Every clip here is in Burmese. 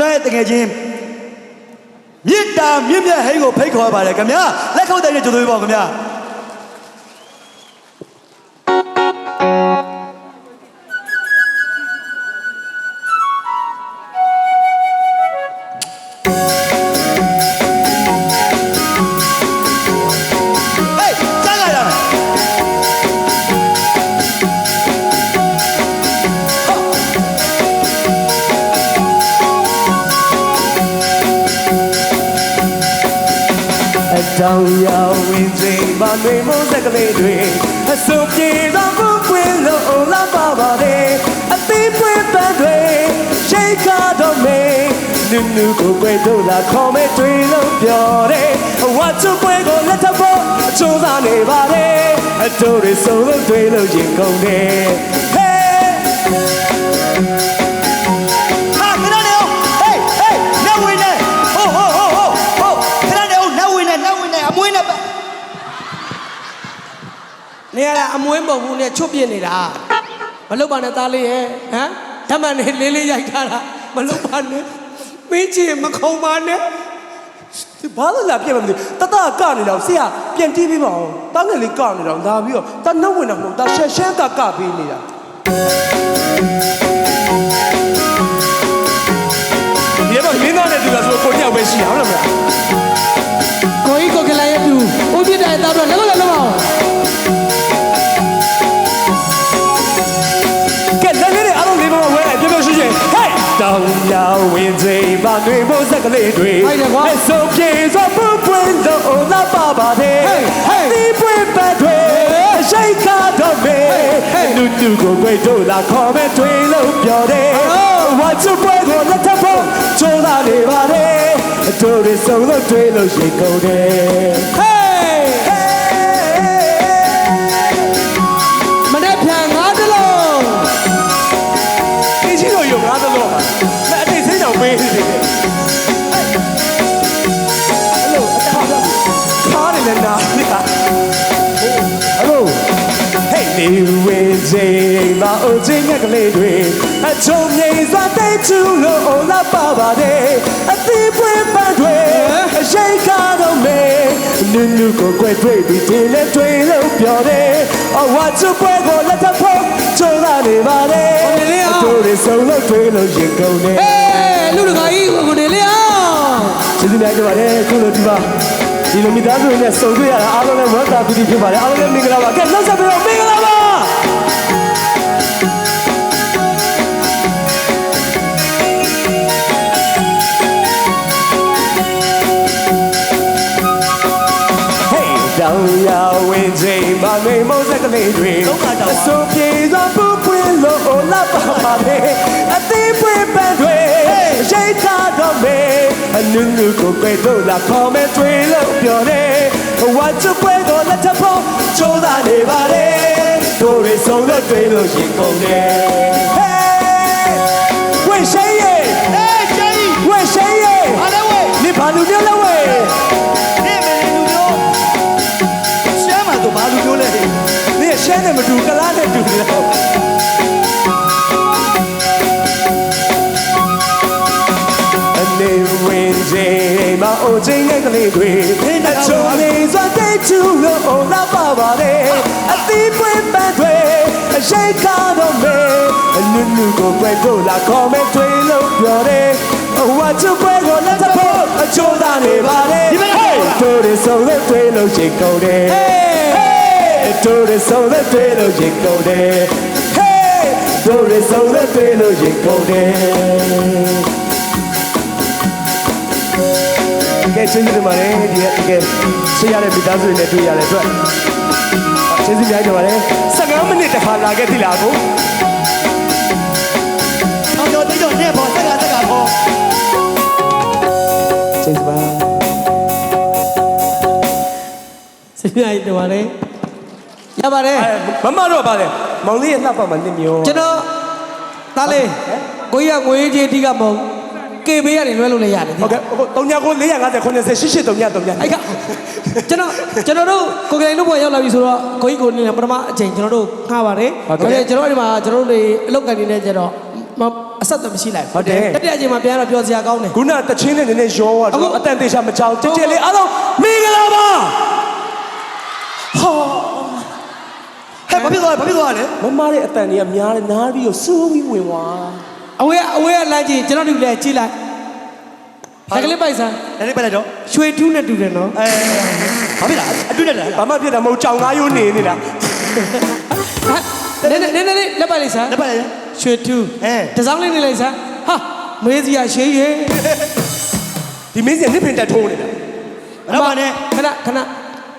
ကျွန်တော်ရဲ့တကယ်ချင်းမြစ်တာမြင့်မြတ်ဟိန်းကိုဖိတ်ခေါ်ပါတယ်ခင်ဗျာလက်ခုပ်တဲ့ကြိုးသွေးပါခင်ဗျာ တို့လာခေါ်မဲ့တွေလို့ပြောတယ်ဝတ်ချပွဲကိုလက်ထပ်ဖို့အချိုးစားနေပါတယ်အတူတွေစုံလို့တွေလို့ရင်ကုန်တယ် Hey ဟာခဏနေအောင်ဟေးဟေးနတ်ဝင်နေဟိုဟိုဟိုဟိုဟိုခဏနေအောင်နတ်ဝင်နေနတ်ဝင်နေအမွေးနေပါနေရတာအမွေးမဟုတ်ဘူးနဲ့ချွတ်ပြစ်နေတာမလုပ်ပါနဲ့သားလေးရဲ့ဟမ်ဓမ္မနဲ့လေးလေးရိုက်ထားတာမလုပ်ပါနဲ့ မင်းကြီးမခုံပါနဲ့ဒီဘာလို့လာပြက်မလဲတတကနေတော့ဆရာပြန်တီးပေးပါအောင်တားငယ်လေးကနေတော့လာပြီးတော့တနှုတ်ဝင်တော့မဟုတ်တာရှက်ရှက်ကကပေးနေတာဒီတော့မင်းသားနဲ့တူတာဆိုကိုညောက်ပဲရှိရအောင်လားမလား က်ကလေးတွေအစုံပြေစွာပူပွင့်တော့လာပါပါတယ်ဒီပွင့်ပတ်တွေရှိတ်ကားတော့မေနုတူကိုကွယ်တို့လာခေါ်မဲ့တွေလို့ပြောတယ်ဝါချပွဲကိုလက်ထပ်ဖို့ချိုးလာနေပါတယ်အတူတွေစုံလို့တွေလို့ရှိကုန်တယ် ကလေးတွေအချုံမြိန်စွာတိတ်ချူလို့လာပါပါတယ်အသီးပွင့်ပန်းတွေအရှိန်ကားတော့မေနုနုကိုကွယ်တွေ့ပြီးဒီလက်တွေလို့ပြောတယ်အဝါချပွဲကိုလက်ထပ်ဖို့ချိုးလာနေပါတယ်တို့ရဆုံးလို့တွေးလို့ရင်ကုန်တယ်ဟေးလူတကာကြီးကိုနေလေအောင်ကျေးဇူးများတင်ပါတယ်ခုလိုဒီပါဒီလိုမိသားစုတွေနဲ့စုံတွေ့ရတာအားလုံးလည်းဝမ်းသာပီတိဖြစ်ပါတယ်အားလုံးလည်းမင်္ဂလာပါကဲနောက်ဆက်ပြီးတော့မင်္ဂလာပါ ရာဝင်ချိန်မမေမုန်းဆက်တမေတွေအစိုးပြေသောပူပွင့်လို့အိုလာပါပါမေအသေးပွင့်ပန်းတွေအရှိန်ချတော့မေအနုနုကိုပဲတို့လာခေါ်မဲတွေလို့ပြောတယ်ဝါချပွဲကိုလက်ထဖို့ကြိုးစားနေပါလေတို့တွေဆုံးလို့တွေလို့ရင်ကုန်တယ် Hey ဝေရှိရဲ့ Hey ဝေရှိရဲ့ဘာလဲဝေနေဘာလို့မျိုးလဲ တူကလားနဲ့တူတယ်မအိုချင်းရဲ့ကလေးတွေအချိုလေးစွာတိတ်ချူလို့အော်လာပါပါလေအသီးပွင့်ပန်းတွေအရှိန်ကားတော့မေအနုနုကိုပွဲကိုလာခေါ်မဲ့တွေ့လို့ပြောတယ်အဝါချပွဲကိုလက်ထဖို့အချိုးသားနေပါလေတို့ရဆုံးလို့တွေ့လို့ချိန်ကုန်တယ် တို့ရဆုံးတဲ့တွေ့လို့ရင်ကုန်တယ် Hey တို့ရဆုံးတဲ့တွေ့လို့ရင်ကုန်တယ်ကဲကျေးဇူးတင်ပါတယ်ဒီကကဲဆေးရတဲ့မိသားစုတွေနဲ့တွေ့ရတဲ့အတွက်ကျေးဇူးများတင်ပါတယ်15မိနစ်တခါလာခဲ့ပြီလားကိုအောင်ကျော်တိတ်ကျော်နေပေါ်တက်ကတက်ကပေါ်ကျေးဇူးပါစပြိုင်တော်ပါလေ ရပါတယ်အဲမမတော့ပါလေမောင်လေးရဲ့လှပမှာနစ်မျိုးကျွန်တော်သားလေးကိုကြီးကငွေကြီးအတိကမဟုတ်ကေဘေးကနေလွှဲလို့လည်းရတယ်ဟုတ်ကဲ့ဟို39 450 80 88 3 3အဲ့ကကျွန်တော်ကျွန်တော်တို့ကိုယ်ကလေးတို့ဘွားရောက်လာပြီဆိုတော့ကိုကြီးကိုနေပထမအချိန်ကျွန်တော်တို့ငှားပါတယ်ဒါပေမဲ့ကျွန်တော်ဒီမှာကျွန်တော်တို့တွေအလုပ်ကန်နေနေကြတော့မအဆက်အသွယ်မရှိလိုက်ဟုတ်တယ်တတိယအချိန်မှာပြန်တော့ပြောစရာကောင်းတယ်ခုနတချင်းနဲ့နည်းနည်းရောသွားအခုတော့အတန်သေးချာမကြောက်ကြည်ကြည်လေးအားလုံးမင်္ဂလာပါဟဲ့ ဘာဖြစ်သွားလဲဘာဖြစ်သွားလဲမမရဲ့အတန်ကြီးကများတယ်နားပြီးတော့စူးပြီးဝင်သွားအဝေးကအဝေးကလမ်းကြည့်ကျွန်တော်တို့လည်းကြည့်လိုက်ဒါကလေးပိုက်ဆန်းဒါလေးပဲလိုက်တော့ရွှေထူးနဲ့တူတယ်နော်အဲဘာဖြစ်လာအတွေ့နဲ့လားဘာမှဖြစ်တာမဟုတ်ကြောင်သားရိုးနေနေတာနည်းနည်းနည်းနည်းလေးလက်ပိုက်လိုက်စမ်းလက်ပါလေရွှေထူးအဲတစောင်းလေးနေလိုက်စမ်းဟာမေးစရာရှိရဲ့ဒီမင်းစီကနစ်ပင်တက်ထိုးနေတာနောက်ပါနဲ့ခဏခဏ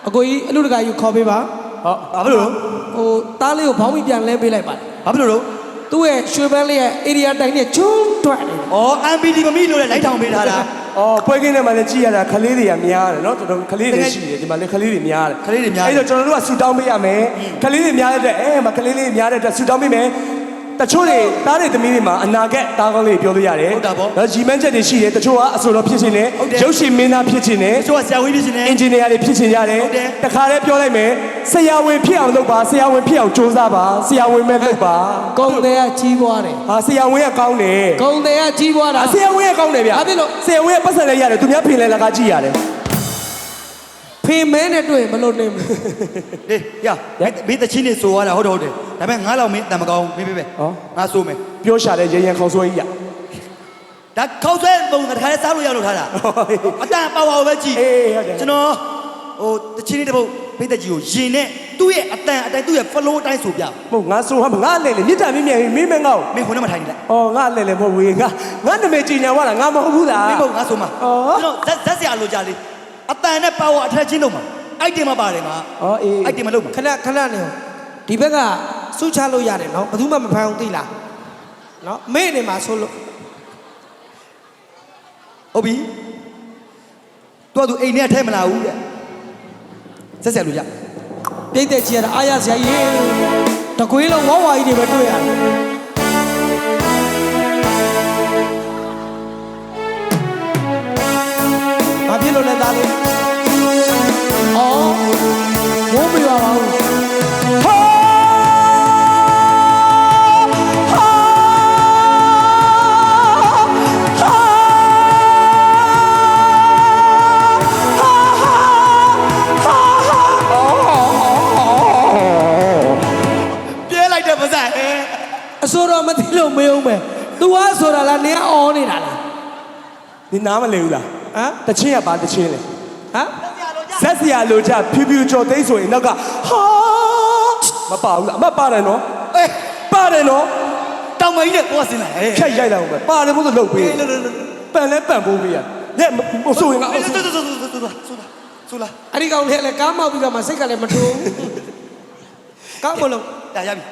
အကိုကြီးအလူတကာယူခေါ်ပေးပါဟုတ်ဘာဖြစ်လို့ ဟိုသားလေးကိုဘောင်းပြီးပြန်လဲပေးလိုက်ပါဘာဖြစ်လို့သူ့ရဲ့ရွှေပန်းလေးရဲ့ area တိုင်းနဲ့ချုံထွက်နေတယ်ဩ MPD မမီလို့လဲလိုက်ထောင်ပေးထားတာ အော်ပွဲကင်းထဲမှာလည်းကြည့်ရတာခလေးတွေကများတယ်နော်တော်တော်ခလေးတွေရှိတယ်ဒီမှာလည်းခလေးတွေများတယ်ခလေးတွေများတယ် အဲ့တော့ကျွန်တော်တို့ကဆူတောင်းပေးရမယ်ခလေးတွေများတဲ့အတွက်အဲမခလေးလေးများတဲ့အတွက်ဆူတောင်းပေးမယ် တချို့တွေတားတဲ့သမီးတွေမှာအနာဂတ်တားကောင်းလေးပြောလို့ရတယ်ဟုတ်တာပေါ့နော်ရီမန်းချက်တွေရှိတယ်တချို့ကအဆိုတော်ဖြစ်ခြင်းနဲ့ဟုတ်တယ် ရုပ်ရှင်မင်းသားဖြစ်ခြင်းနဲ့တချို့ကဆရာဝန်ဖြစ်နေတယ်အင်ဂျင်နီယာတွေဖြစ်ချင်ကြတယ်ဟုတ်တယ် တခါတည်းပြောလိုက်မယ်ဆရာဝန်ဖြစ်အောင်လုပ်ပါဆရာဝန်ဖြစ်အောင်ကြိုးစားပါဆရာဝန်မဲ့လုပ်ပါကုံတဲ့ကကြီးပွားတယ်ဟာဆရာဝန်ကကောင်းတယ်ကုံတဲ့ကကြီးပွားတာအဆရာဝန်ကကောင်းတယ်ဗျဘာဖြစ်လို့ ဆရာဝန်ကပတ်စံလည်းရတယ်သူများဖင်လဲလကားကြည့်ရတယ် ဖေမဲနဲ့တွေ့မလို့နေဘူးဟေးရမင်းတချင်းနေဆိုရတာဟုတ်တယ်ဟုတ်တယ်ဒါပေမဲ့ငါးလောက်မင်းတန်မကောင်းမင်းပေးပဲငါဆိုမယ်ပြောရှာတဲ့ရေရန်ခေါင်းဆွဲကြီးရဒါခောက်ဆွဲပုံကတခါလဲစားလို့ရလို့ထားတာအတန်ပါဝါပဲကြည့်အေးဟုတ်တယ်ကျွန်တော်ဟိုတချင်းလေးတစ်ပုတ်ပိတ်သက်ကြီးကိုယင်နဲ့သူ့ရဲ့အတန်အတိုင်းသူ့ရဲ့ flow အတိုင်းဆိုပြဟုတ်ငါဆိုဟာငါလဲလေမြစ်တာမြင့်မြတ်မင်းမငေါ့မင်းခုနကမှထိုင်နေလိုက်အော်ငါလဲလေမဟုတ်ဘူးငါငါနာမည်ကြီးညာဝလာငါမဟုတ်ဘူးလားမင်းပုံငါဆိုမှာအော်ကျွန်တော်ဇက်ဇက်စရာလိုကြလေး အတန်နဲ့ပါဝါအထက်ချင်းလုံးမှာအိုက်တင်မပါတယ်မှာအော်အေးအိုက်တင်မလုံးမှာခဏခဏနေဒီဘက်ကစုချလို့ရတယ်နော်ဘယ်သူမှမဖမ်းအောင်သိလားနော်မေ့နေမှာဆိုလို့ဟုတ်ပြီတော့သူအိမ်ထဲထဲမလာဘူးတဲ့ဇက်စရာလိုကြပြိတ်တဲ့ကြီးရတာအားရစရာကြီးတကွေးလုံးဝဝဝကြီးတွေပဲတွေ့ရတယ် ဒီနားမလဲဘူးလား။ဟမ်တချင်းကပါတချင်းလေဟမ်ဇက်စရာလိုချဖြူဖြူကြော်သိမ်းဆိုရင်နောက်ကဟာမပါဘူးလားအမပါတယ်နော်အေးပါတယ်နော်တောင်မကြီးနဲ့ကိုကစင်းလာဟဲ့ဖြတ်ရိုက်လိုက်အောင်ပဲပါတယ်မို့လို့လုပ်ပေးအေးလို့လို့လို့ပန်လဲပန်ပိုးပေးရညက်မဆိုရင်ငါအအေးဆုဆိုဆိုဆိုဆိုဆိုဆိုဆိုလာအဲ့ဒီကောင်လေးလည်းကားမောက်ပြီးတော့မှစိတ်ကလည်းမထိုးဘူး။ကောင်းမလို့ဒါရပြီ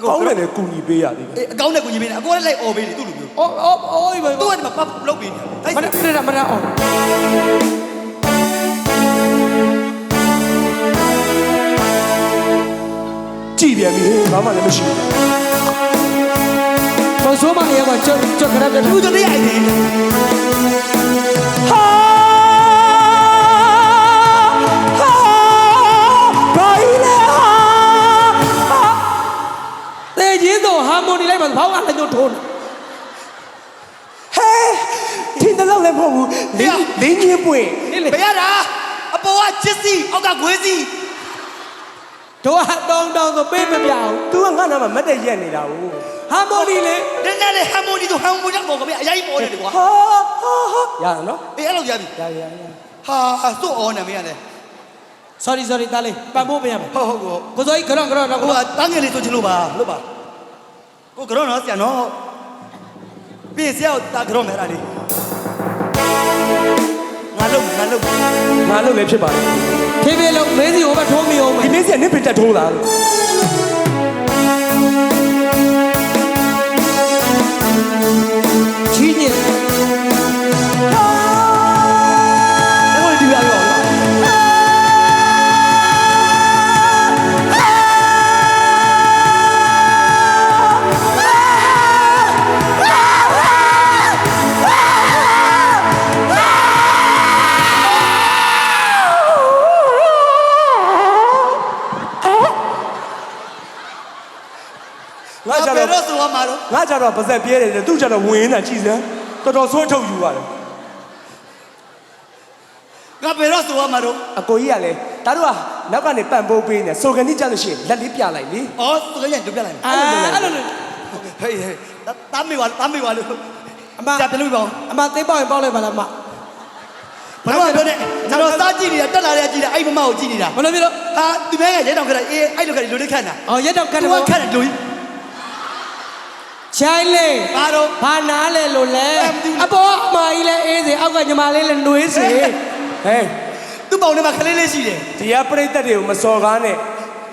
အကောင်းတယ်လေကူညီပေးရသေးတယ်အေးအကောင်းနဲ့ကိုကြီးမင်းအကိုလည်းလိုက်អော်ပေးတယ်သူ့လူမျိုးအော်အော်အော်ဘယ်သူ့ကဒီမှာပတ်လုပ်ပေးနေတယ်မနက်မနက်အော်ကြည်ပြန်ပြီဘာမှလည်းမရှိဘူးဘောဆိုးမလေးကကြောက်ကြောက်ကြတဲ့သူတို့တည်းအိုင်တယ် ဟာမိုနီလိုက်ပါဘောင်းကလည်းညှို့ထိုးနေဟဲထင်းတော့လည်းမဟုတ်ဘူးလင်းလင်းချင်းပွင့်နေလေဘယ်ရတာအပေါ်ကချစ်စီအောက်ကဂွေးစီတို့ကတောင်းတောင်းဆိုပေးမပြအောင်သူကငါနာမှာမတ်တက်ရက်နေတာကိုဟာမိုနီလေနည်းနည်းလေးဟမ်မိုနီတို့ဟမ်မိုနီတော့ကဗျအရင်ပေါ်တယ်ကွာဟာဟာဟာရရနော်အေးအဲ့လိုရပြီရရရဟာသူ့အော်နေမင်းရတယ် sorry sorry တားလေးပန်ဖို့ပေးရမယ်ဟုတ်ဟုတ်ဟုတ်ကိုစိုးကြီးကတော့ကတော့တော့ဟိုကတန်းငယ်လေးဆိုချင်လို့ပါလို့ပါ ကိုကတော့နော်ဆရာနော်ပြေဆရာတာကတော့မဲတာလေးငါလုံးငါလုံးငါလို့လည်းဖြစ်ပါလေဖြည်းဖြည်းလုံးမင်းစီဟိုဘက်ထိုးမိအောင်မယ်ဒီမင်းစီကနစ်ပင်တက်ထိုးလာလို့ချီးညင် ငါကြတော့ပါဇက်ပြဲတယ်သူကြတော့ဝင်နေတာကြည်စမ်းတော်တော်ဆွဲထုတ်ယူရတယ်ငါဘယ်တော့ဆိုရမှာတော့အကိုကြီးကလည်းဒါတို့ကနောက်ကနေပန့်ပိုးပေးနေဆိုကန်တိကြလို့ရှိရင်လက်လေးပြလိုက်လေဩသူကရင်တို့ပြလိုက်မယ်အာအဲ့လိုလေဟေးဟေးတားမေပါတားမေပါလို့အမကြာပြလို့ပြပါဦးအမသိပေါက်ရင်ပေါက်လိုက်ပါလားမဘာလို့ပြောနေကျွန်တော်စားကြည့်နေတာတက်လာတဲ့ကြည့်တယ်အဲ့မမကိုကြည့်နေတာဘယ်လိုဖြစ်လို့ဟာဒီမဲကရဲတောင်ခက်တာအေးအဲ့လိုခက်တယ်လူလေးခက်တာအော်ရက်တော့ခက်သူတယ်ကခက်တယ်လူကြီး ချိုင်းလေးဘာတော့ဘာနားလဲလို့လဲအဲ့မသိဘူးအပေါ်အမကြီးလဲအေးစေအောက်ကညီမလေးလဲနှွေးစေဟဲ့သူ့ပေါင်ထဲမှာခလေးလေးရှိတယ်တရားပြိတ္တတွေကိုမစော်ကားနဲ့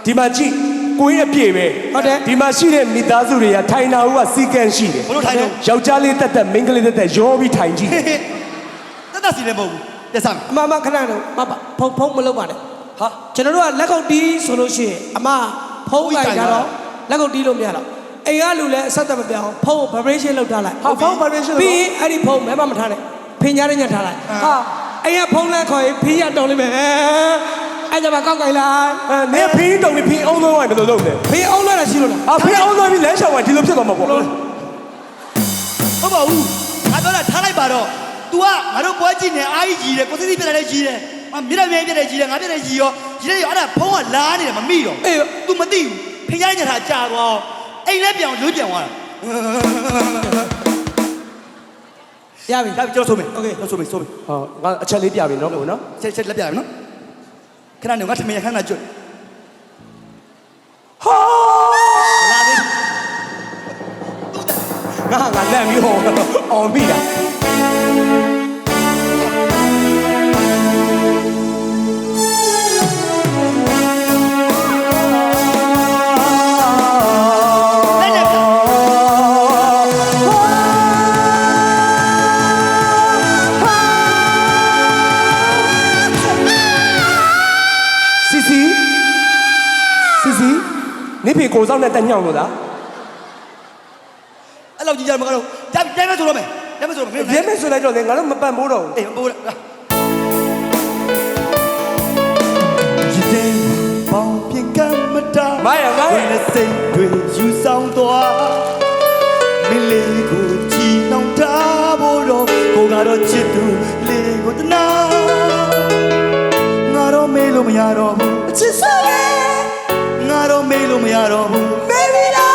ဒီမှာကြည့်ကိုကြီးအပြည့်ပဲဟုတ်တယ်ဒီမှာရှိတဲ့မိသားစုတွေကထိုင်တာဟိုကစီကန်းရှိတယ်ဘလို့ထိုင်တော့ယောက်ျားလေးတက်တက်မိန်းကလေးတက်တက်ရောပြီးထိုင်ကြည့်တယ်တက်တက်စီလည်းမဟုတ်ဘူးတက်စမ်းအမအမခဏတော့မပဖုံဖုံမလုပ်ပါနဲ့ဟာကျွန်တော်တို့ကလက်ကုပ်တီးဆိုလို့ရှိရင်အမဖုံးလိုက်ကြတော့လက်ကုပ်တီးလို့မရတော့ အိမ်ကလူလည်းအဆက်သက်မပြောင်းဖုံးကို vibration လုပ်ထားလိုက်ဟာဖုန်း vibration လုပ်ပြီးရင်အဲ့ဒီဖုံးမဲမမထားနဲ့ဖင်ကြားရညထားလိုက်ဟာအိမ်ကဖုံးလဲခေါ်ရင်ဖီးရတောင်းလိုက်မယ်အဲ့ကြမှာကောက်ကြိုင်လိုက်အဲနေဖင်းတုံပြီးဖင်းအောင်သွင်းလိုက်ဘယ်လိုလုပ်လဲဖီးအောင်လွှဲတာရှိလို့လားအာဖင်းအောင်သွင်းပြီးလမ်းလျှောက်ဝင်ဒီလိုဖြစ်သွားမှာပေါ့ဟုတ်ပါဘူးငါပြောတာထားလိုက်ပါတော့ तू ကငါတို့ပွဲကြည့်နေအားကြီးကြီးတယ်ကိုစစ်စစ်ပြတ်တယ်ကြီးတယ်မမြစ်တယ်မြစ်ပြတ်တယ်ကြီးတယ်ငါပြတ်တယ်ကြီးရောကြီးတယ်ရောအဲ့ဒါဖုံးကလားနေတယ်မမိတော့အေး तू မသိဘူးဖင်ကြားညထားကြာသွား အိမ်လည်းပြောင်းလွတ်ပြောင်းသွားတာ ရပြီ ဒါကြောက်ဆိုမယ်โอเคကြောက်ဆိုမယ်ဆိုမယ် ဟောငါအချက်လေးပြပြီနော်ကိုနော် ချက်ချက်လက်ပြရမယ်နော်ခဏနေငါထမင်းခဏကျွတ် ဟာ လာသေး ငါငါလက်ပြီးဟောအောင်ပြီလား နဲ့တက်ညောင်းလို့လားအဲ့လောက်ကြီးကြမှာကတော့ကြာပြီတိုင်းမဲ့ဆိုတော့မယ်တိုင်းမဲ့ဆိုတော့မင်းရဲမဲဆိုလိုက်တော့လေငါတို့မပန့်ဘူးတော့အေးပိုးလာဒီတဲ့ပေါင်းပြင်ကမတာမရငါရဝင်စိတ်တွေယူဆောင်သွားမင်းလေးကိုချီနှောင်ထားဖို့တော့ကိုကတော့ချစ်သူလေးကိုတနာငါတော့မေးလို့မရတော့ဘူးအချစ်စားငါတော့မေး လို့မရတော့ဘူး baby la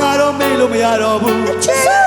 ငါတော့မေးလို့မရတော့ဘူးအချစ်စားငါ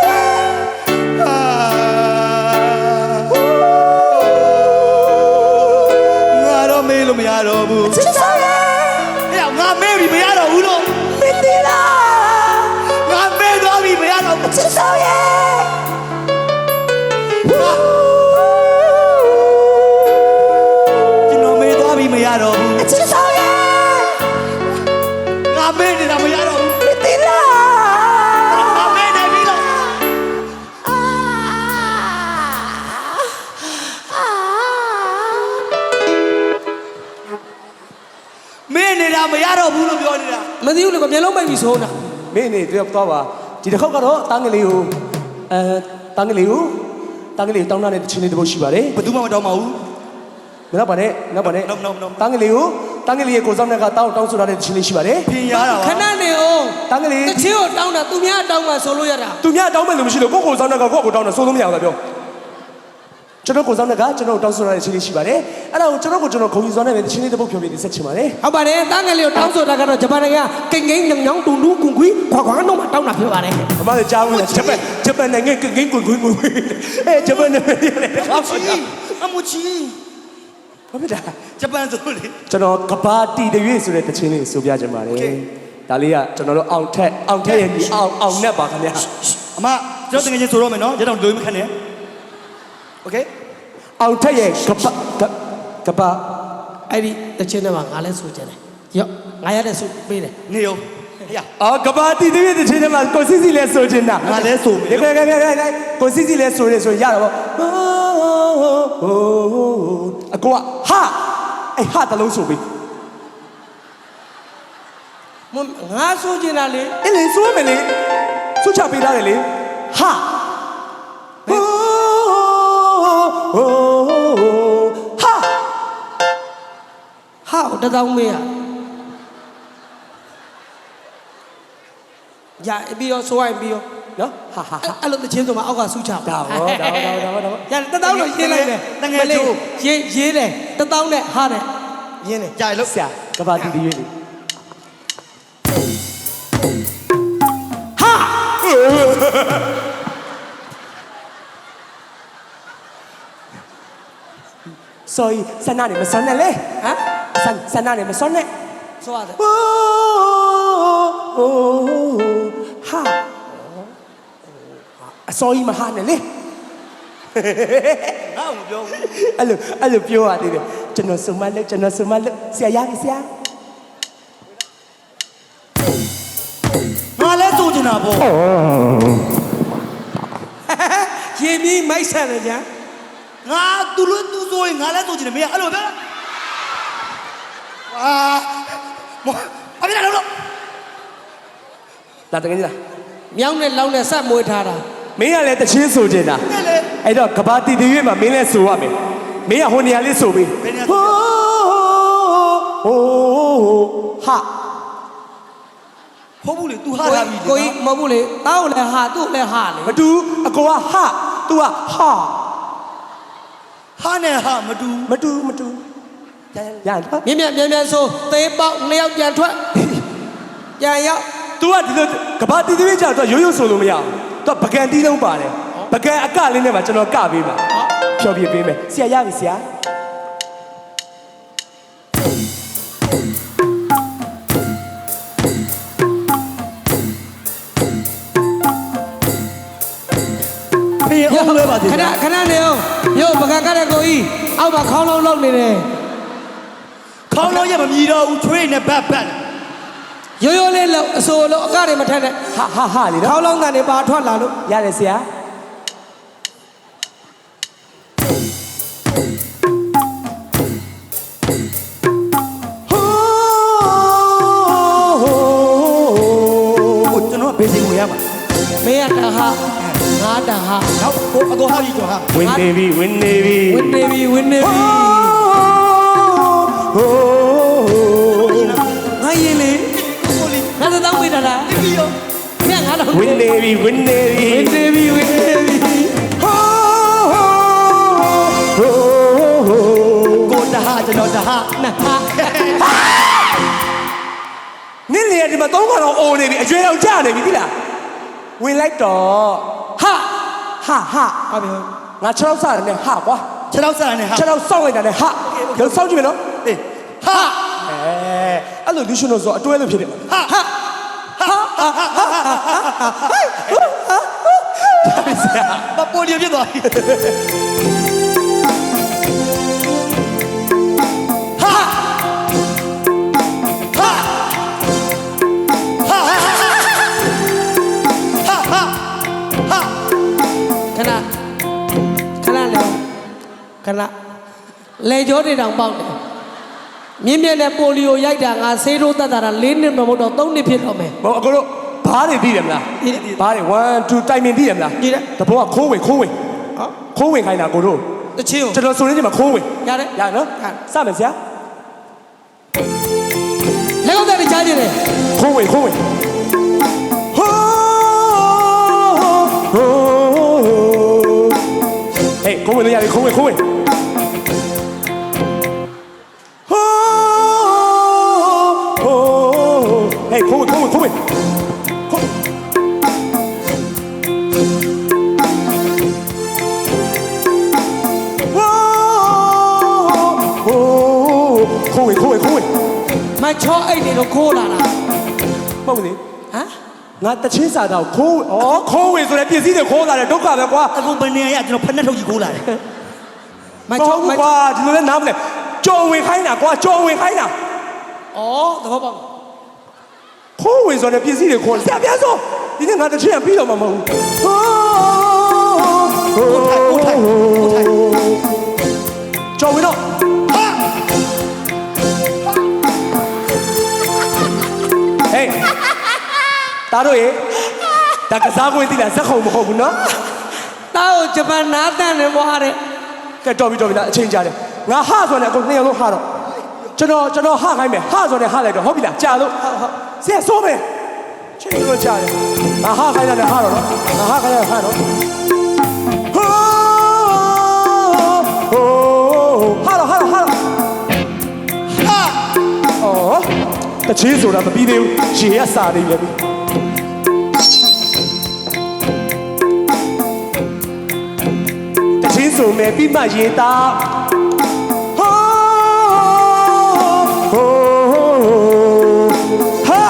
သိဘူးလေကွာမျက်လုံးပိတ်ပြီးဆုံးတာမင်းနေတော့တော့ပါဒီတစ်ခေါက်ကတော့တန်းကလေးကိုအဲတန်းကလေးကိုတန်းကလေးတောင်းတာတဲ့ချင်းလေးတစ်ပုတ်ရှိပါတယ်ဘယ်သူမှမတောင်းပါဘူးမနောက်ပါနဲ့နောက်ပါနဲ့ No, no, no. တန်းကလေးကိုတန်းကလေးရဲ့ကိုစောင်းတဲ့ကတောင်းတောင်းဆိုတာတဲ့ချင်းလေးရှိပါတယ်ပြင်ရတာခပါဏနေအောင်တန်းကလေးတချင်းကိုတောင်းတာသူများတောင်းမှဆိုလို့ရတာသူများတောင်းမဲ့လူမရှိလို့ကိုကိုစောင်းတဲ့ကကိုကိုတောင်းတယ်စိုးလို့မရဘူးလားပြော ကျွန်တော်ကိုစောင်းတဲ့ကကျွန်တော်တောင်းဆိုတာတဲ့ချင်းလေးရှိပါတယ်အဲ့ဒါကိုကျွန်တော်ကိုကျွန်တော်ခုံကြီးစောင်းတဲ့ချင်းလေးတစ်ပုတ်ဖြောပြနေဆက်ချင်ပါတယ်ဟုတ်ပါတယ်တန်းငယ်လေးကိုတောင်းဆိုတာကတော့ဂျပန်နိုင်ငံကိန်းကိန်းညောင်ညောင်တူတူကွန်ကွီခွာခွာတော့မှတောင်းတာဖြစ်ပါတယ်အမလည်းကြားဘူးလားဂျပန်ဂျပန်နိုင်ငံကဂိမ်းကွန်ကွင်းကွန်အဲဂျပန်နိုင်ငံရဲ့အမချီအမချီဘာဖြစ်တာဂျပန်ဆိုလေကျွန်တော်ကဘာတီတရွေ့ဆိုတဲ့တခြင်းလေးဆိုပြချင်ပါတယ် Okay. ဒါလေးကကျွန်တော်တို့အောင်ထက်အောင်ထက်ရဲ့ညီအောင်အောင်နဲ့ပါခင်ဗျာအမကျွန်တော်တကယ်ချင်းဆိုတော့မယ်နော်ရတော့လွေးမခနဲ့ โอเค အောင်ထက်ရဲ့ကဘာကဘာ အဲ့ဒီတချင်းထဲမှာငါလည်းဆိုကြတယ်ရော့ငါရတဲ့ဆိုပေးတယ် နေရောဟရ အော်ကဘာတီတရွေ့တခြင်းထဲမှာကိုစီစီလဲဆိုချင်တာ ငါလည်းဆိုမယ် ကဲကဲကဲကဲကဲကိုစီစီလဲဆိုရဲဆိုရတာပေါ့အကွာဟာအဲ့ဟာတလုံးဆိုပြီး မငါဆိုချင်တာလေ အဲ့လေဆိုရမယ်လေဆိုချပေးထားတယ်လေဟာဟို ဟာတသောင်းမေးရရပြီးတော့ဆိုရင်ပြီးတော့နော်ဟာဟာအဲ့အဲ့လိုတချင်းဆိုမှအောက်ကဆူချပါဒါဘောဒါဘောဒါဘောဒါဘောရတတောင်းလို့ရေးလိုက်တယ်တငယ်ကျိုးရေးရေးတ ယ်တတောင်းနဲ့ဟာတယ်ရင်းတယ်ကြာလို့ဆရာကဘာတီတီရွေးလေဟာ sorry ဆန္ဒနေမစွမ်းနဲ့လေဟမ်ဆန္ဆန္ဒနေမစွမ်းနဲ့ဆိုရတယ်အိုးအိုးဟာအစောကြီးမဟာနဲ့လေငါ့ကိုမပြောဘူးအဲ့လိုအဲ့လိုပြောရသေးတယ်ကျွန်တော်စုံမလို့ကျွန်တော်စုံမလို့ဆရာရပြီဆရာငါလဲစိုးချင်တာပေါ့ရေးပြီးမိုက်ဆန်တယ်ကြာငါသူလို့သူဆိုရင်ငါလဲစိုးချင်တယ်မင်းအဲ့လိုပြော အာမောအပြစ်လာလို့လာတကယ်ကြီးလားမြောင်းနဲ့လောင်းနဲ့ဆက်မွေးထားတာမင်းကလည်းတချင်းဆိုချင်တာနဲ့လေအဲ့တော့ကဘာတီတီရွေးမှာမင်းလည်းဆိုရမယ်မင်းကဟိုနေရာလေးဆိုပြီးဘယ်နေရာဟိုးဟိုးဟာဟုတ်ဘူးလေ तू ဟာကိုလာကြီးပြီကိုကြီးမဟုတ်ဘူးလေတောင်းလည်းဟာသူ့လည်းဟာလေမတူအကောကဟာ तू ကဟာဟာနဲ့ဟာမတူမတူမတူ ရရရနော်မြင်မြင်မြန်မြန်ဆိုသေးပေါက်နှစ်ယောက်ပြန်ထွက်ပြန်ရောက် तू ကဒီလိုကဘာတီတီရွေးကြောက်တော့ရိုးရိုးဆိုလို့မရဘူး तू ပကံတီးလုံးပါတယ်ပကံအကလေးနဲ့မှကျွန်တော်ကပေးမှာဖြောပြပေးမယ်ဆရာရပြီဆရာဖေးအောင်လွဲပါသေးခဏတယ်ခဏနေအောင်ရုပ်ပကံကတဲ့ကိုကြီးအောက်မှာခေါင်းလုံးလောက်နေတယ် ခေါင်းလုံးရမမြည်တော့ဘူးချွေးနဲ့ဘတ်ဘတ်ရိုးရိုးလေးလောက်အစိုးလို့အကတွေမထက်နဲ့ဟာဟာဟာလေနော်ခေါင်းလုံးကနေပါထွက်လာလို့ရတယ်ဆရာဟိုးဟိုးဟိုကျွန်တော်ကဘေးစင်ကိုရပါမင်းကတဟာငါတဟာနောက်ဟိုအတော်ဟာကြီးကျော်ဟာ ဝင်းနေပြီဝင်းနေပြီ ဝင်းနေပြီဝင်းနေပြီ ဟိုးငါရင်လေကိုလီငါသတောင်းပေးတာလားဒီရောမင်းငါတော့ဝင်းနေပြီဝင်းနေပြီဝင်းနေပြီဝင်းနေပြီဟိုးဟိုးကိုတဟာကျွန်တော်တဟာနာဟာနင်းလေဒီမှာသုံးခါတော့အိုနေပြီအကျွေးတော့ကြာနေပြီသိလားဝင်လိုက်တော့ဟာဟာဟာဟုတ်ပြီငါ6ရောက်စားတယ်နဲ့ဟာကွာခြေထောက်စားနေဟာ6ရောက်စောက်လိုက်တာနဲ့ဟာရုပ်စောက်ကြည့်မယ်နော် အေးဟာအဲအဲ့လိုလူရှင်တို့ဆိုအတွဲလို့ဖြစ်တယ်ဟာဟာပပိုလီပြစ်သွားပြီဟာဟာဟာဟာဟာဟာခဏခဏလေခဏလေကြောတွေတောင်ပေါက်တယ် မြင်းမြတ်နဲ့ပိုလီယိုရိုက်တာငါဆေးရိုးတက်တာ၄နှစ်မဟုတ်တော့၃နှစ်ဖြစ်တော့မယ် ဘောအကိုတို့ဘားတွေသိတယ်မလားဒီဒီဘားတွေ1 2တိုင်မင်သိတယ်မလားဒီတဲ့တဘောကခိုးဝင်ခိုးဝင်ဟောခိုးဝင်ခိုင်းတာကိုတို့တချင်းကိုကျွန်တော်ဆိုနေချိန်မှာခိုးဝင်ရတယ်ရနော်ရ စမယ်ဆရာလက်ကောက်တဲ့ကြားကြည့်တယ်ခိုးဝင်ခိုးဝင်ဟိုးဟိုးဟေးခိုးဝင်လို့ရပြီခိုးဝင်ခိုးဝင် ချောအိတ်နေတော့ခိုးလာတာမဟုတ်ဘူးလေဟမ်ငါတချင်းစာတော့ခိုးဩခိုးဝင်ဆိုတဲ့ပစ္စည်းတွေခိုးလာတယ်ဒုက္ခပဲကွာအခုဘယ်နေရကျွန်တော်ဖက်နဲ့ထုတ်ကြီးကိုလာတယ်မမချောဟုတ်မဘူးကွာဒီလိုလဲနားမလဲကြော်ဝင်ခိုင်းတာကွာကြော်ဝင်ခိုင်းတာဩသဘောပေါက်ခိုးဝင်ဆိုတဲ့ပစ္စည်းတွေခိုးဆရာပြဆိုဒီနေ့ငါတချင်းကပြီးတော့မှာမဟုတ်ဘူးဟိုးဟိုးကိုထိုင်ကိုထိုင်ကြော်ဝင်တော့ တားတို့ရေဒါကစားကွင်းတိလားဇက်ခုံမဟုတ်ဘူးနော်တားကိုဂျပန်နားတန်နေဘွားတဲ့ကဲတော်ပြီတော်ပြီလားအချိန်ကြာတယ်ငါဟဆိုတဲ့အခုနှစ်ယောက်လုံးဟတော့ကျွန်တော်ကျွန်တော်ဟခိုင်းမယ်ဟဆိုတဲ့ဟလိုက်တော့ဟုတ်ပြီလားကြာလို့ဆရာစိုးမယ်ချင်းတို့ကြားတယ်ငါဟာခိုင်းတယ်ဟာတော့နော်ငါဟာခိုင်းတယ်ဟာတော့ဟိုးဟိုးဟာတော့ဟာတော့ဟာတော့ဟာအော်တချေးဆိုတာမပြီးသေးဘူးရေရစာနေပြီလေ တချေးဆိုမယ်ပြီးမှရေတာဟိုးဟိုးဟာ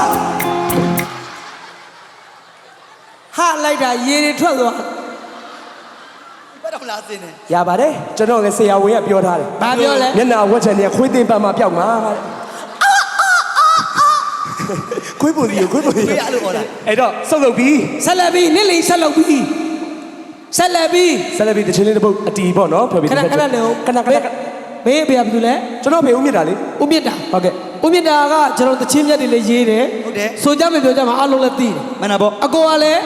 ဟာလိုက်တာရေတွေထွက်သွားဘယ်တော့လာစင်းနေရပါတယ်ကျွန်တော်လည်းဆရာဝန်ကပြောထားတယ်ဘာပြောလဲမျက်နှာဝက်ချန်တွေကခွေးသိမ့်ပတ်မှာပျောက်မှာတဲ့ ခွေးပူစီကိုခွေးပူစီခွေးရလို့ဟောတာအဲ့တော့ဆုပ်လုပ်ပြီးဆက်လက်ပြီးနစ်လိန်ဆက်လုပ်ပြီးဆက်လက်ပြီးဆက်လက်ပြီးတချင်းလေးတစ်ပုတ်အတီပေါ့နော်ပြောပြီးခဏခဏလေးဟုတ်ခဏခဏခဏဘေးဘေးကဘာလို့လဲကျွန်တော်ဖေဦးမြစ်တာလေဦးမြင့်တာဟုတ်ကဲ့ဦးမြင့်တာကကျွန်တော်တချင်းမြတ်တွေလည်းရေးတယ်ဟုတ်တယ် ဆိုကြမယ်ပြောကြမှာအားလုံးလည်းသိတယ်မနာပေါ့ အကိုကလည်း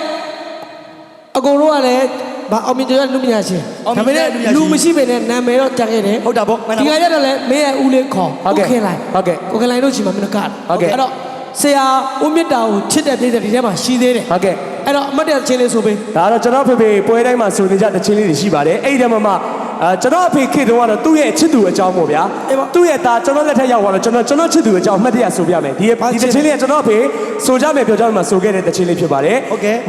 အကိုတို့ကလည်းဗာအောင်မြင်ကြရလူပညာရှင်အောင်မြင်ကြရလူပညာရှင်လူမရှိပဲနဲ့နာမည်တော့ကြံခဲ့တယ်ဟုတ်တာပေါ့မှန်တာဒီပေါ့ကကြတော့လည်းမင်းရဲ့ဦးလေးခေါ်ခင်လိုက်ဟုတ်ကဲ့ ကိုခင်လိုက်တို့ချီမှာမင်းတို့ကဟုတ်ကဲ့ အဲ့တော့ ဆရာဦးမြင့်တာကိုချစ်တဲ့ပြည်သက်ဒီထဲမှာရှိသေးတယ်ဟုတ်ကဲ့အဲ့တော့အမတ်တရချင်းလေးဆိုပေးဒါတော့ကျွန်တော်ဖေဖေပွဲတိုင်းမှာဆိုနေကြတချင်းလေးတွေရှိပါတယ်အဲ့ဒီတည်းမှာမှအဲကျွန်တော်အဖေခေတုန်းကတော့သူ့ရဲ့ချစ်သူအကြောင်းပေါ့ဗျာသူ့ရဲ့သားကျွန်တော်လက်ထက်ရောက်သွားတော့ကျွန်တော်ကျွန်တော်ချစ်သူအကြောင်းအမှတ်တရဆိုပြမယ်ဒီဒီတချင်းလေးကကျွန်တော်အဖေဆိုကြမယ်ပြောကြမယ်မှာဆိုခဲ့တဲ့တချင်းလေးဖြစ်ပါတယ်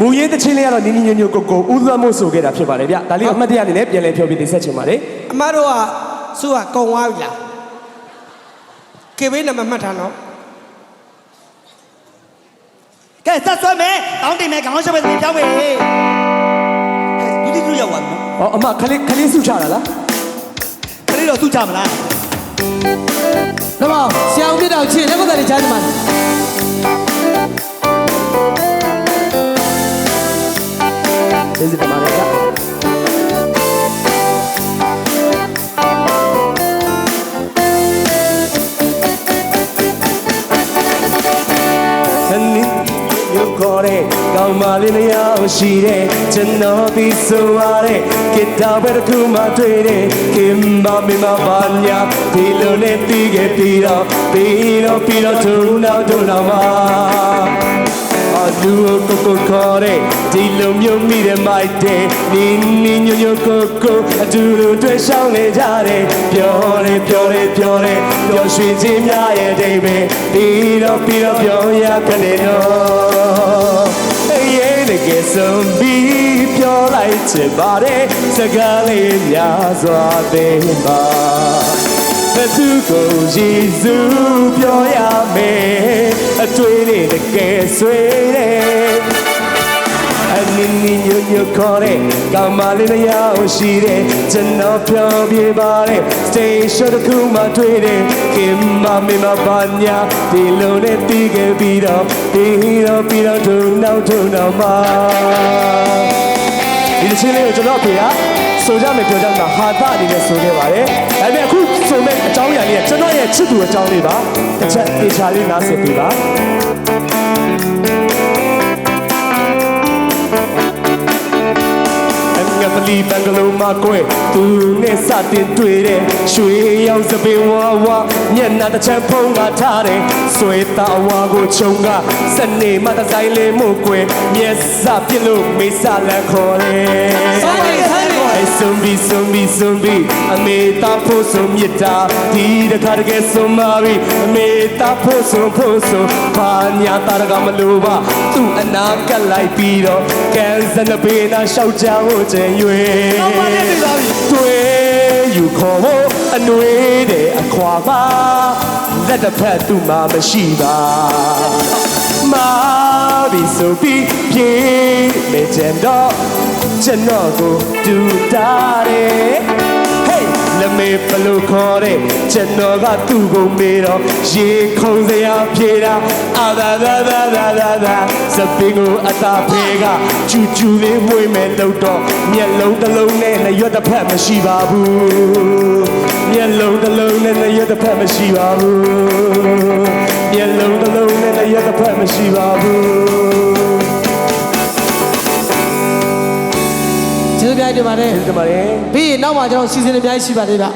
မူရေးတချင်းလေးကတော့နီနီညွညွကိုကိုဦးသွမ်းမို့ဆိုခဲ့တာဖြစ်ပါတယ်ဗျဒါလေးအမှတ်တရအနေနဲ့ပြန်လည်ပြောပြတင်ဆက်ချင်ပါတယ်အမတို့ကစုကကုံသွားပြီလားကေဘေးနံပါတ်မှတ်ထားနော် ကဲဆက်ဆွဲမယ်တောင်းတင်မယ်ခေါင်းရှောက်ပဲပြောင်းမယ်ကဲဒုတိယသူရောက်သွားပြီနော်ဟောအမခလေးခလေးစုချတာလားခလေးတော့သူ့ချမလားတော့ဆရာဦးမြင့်တာကိုချစ်လက်ကုတ်တယ်ချားကြမှာကျေးဇူးတင်ပါတယ်ဗျဟ ခေါ်တဲ့ကောင်းမလေးနှစ်ယောက်ရှိတဲ့ကျွန်တော်ဒီဆိုရတဲ့ကိတာဘယ်တစ်ခုမှတွေ့တဲ့ခင်မမမဘာညာဒီလိုနဲ့တီးခဲ့ပြီးတော့ပြီးတော့ပြီးတော့ထုံနောက်ထုံနောက်မှာ အလူကိုကိုခေါ်တဲ့ဒီလိုမျိုးမိတဲ့မိုက်တဲ့နီနီညိုညိုကိုကိုအတူတူတွေ့ဆောင်နေကြတယ်ပြောတယ်ပြောတယ်ပြောတယ်ပြောရွှေချင်းများရဲ့ဒိဗေပြီးတော့ပြီးတော့ပြောရကနေတော့အေးရဲ့တကယ်ဆုံးပြီးပြောလိုက်ချင်ပါတယ်စကားလေးများစွာသိပါ ဘယ်သူကိုယေရှုပြောရမယ်အတွေ့တွေတကယ်ဆွေးတယ်အနင်းနင်းညညခေါ်တဲ့ကမ္မလေးတစ်ယောက်ရှိတဲ့ကျွန်တော်ပြောပြပါတယ် station တစ်ခုမှတွေ့တယ်ခင်မမမဘာညာဒီလိုနဲ့တီးခဲ့ပြီးတော့ပြီးတော့ပြီးတော့ထုံနောက်ထုံနောက်မှာဒီတစ်ချင်းလေးကိုကျွန်တော်ဖေကဆိုကြမယ်ပြောကြမှာဟာတာအနေနဲ့ဆိုခဲ့ပါတယ်ဒါပေမဲ့အခု ဆိုမဲ့အကြောင်းအရာလေးကကျွန်တော်ရဲ့ချစ်သူအကြောင်းလေးပါတစ်ချက်တေချာလေးနားဆင်ပြီးပါအငပလီဘန်ဂလိုမှာကွယ်သူနဲ့စတင်တွေ့တဲ့ရွှေရောင်စပင်ဝါဝါမျက်နှာတစ်ချမ်းဖုံးကားထားတယ်ဆွဲသားဝါကိုခြုံကစနေမတဆိုင်လေးမို့ကွယ်မျက်စာပြစ်လို့မေးစာလန်ခေါ်တယ်ဆိုင်းနေဆိုင်း နေအဲဆုံဘီဆုံဘီဆုံဘီအမေတာဖို့ဆုံမြစ်တာဒီတခါတကယ်ဆုံပါပြီအမေတာဖို့ဆုံဖို့ဆုံဘာညာတာတကမလို့ပါသူ့အနာကပ်လိုက်ပြီးတော့ကန်စနဘေးနာရှောက်ကြဖို့ကျင်ရွေတော့ပါနေပြီသားပြီတွေ့ယူခေါ်ဖို့အနှွေးတဲ့အခွာပါလက်တစ်ဖက်သူ့မှာမရှိပါမာပြီးဆိုပြီးပြေးနေကြတော့ ကျွန်တော်ကိုတူတာတယ် Hey လမေဘလို့ခေါ်တဲ့ကျွန်တော်ကသူ့ကိုမေးတော့ရေခုံစရာပြေတာအာသာသာသာသာသာသာစပင်းကိုအသာဖေးကချူချူလေးမွေးမဲ့လို့တော့မျက်လုံးတစ်လုံးနဲ့လည်းရွက်တစ်ဖက်မရှိပါဘူးမျက်လုံးတစ်လုံးနဲ့လည်းရွက်တစ်ဖက်မရှိပါဘူးမျက်လုံးတစ်လုံးနဲ့လည်းရွက်တစ်ဖက်မရှိပါဘူး ကျေးဇူးများတင်ပါတယ်ဒီမှာလေပြီးရင်နောက်မှကျွန်တော်စီစဉ်နေအများကြီးရှိပါသေးဗျ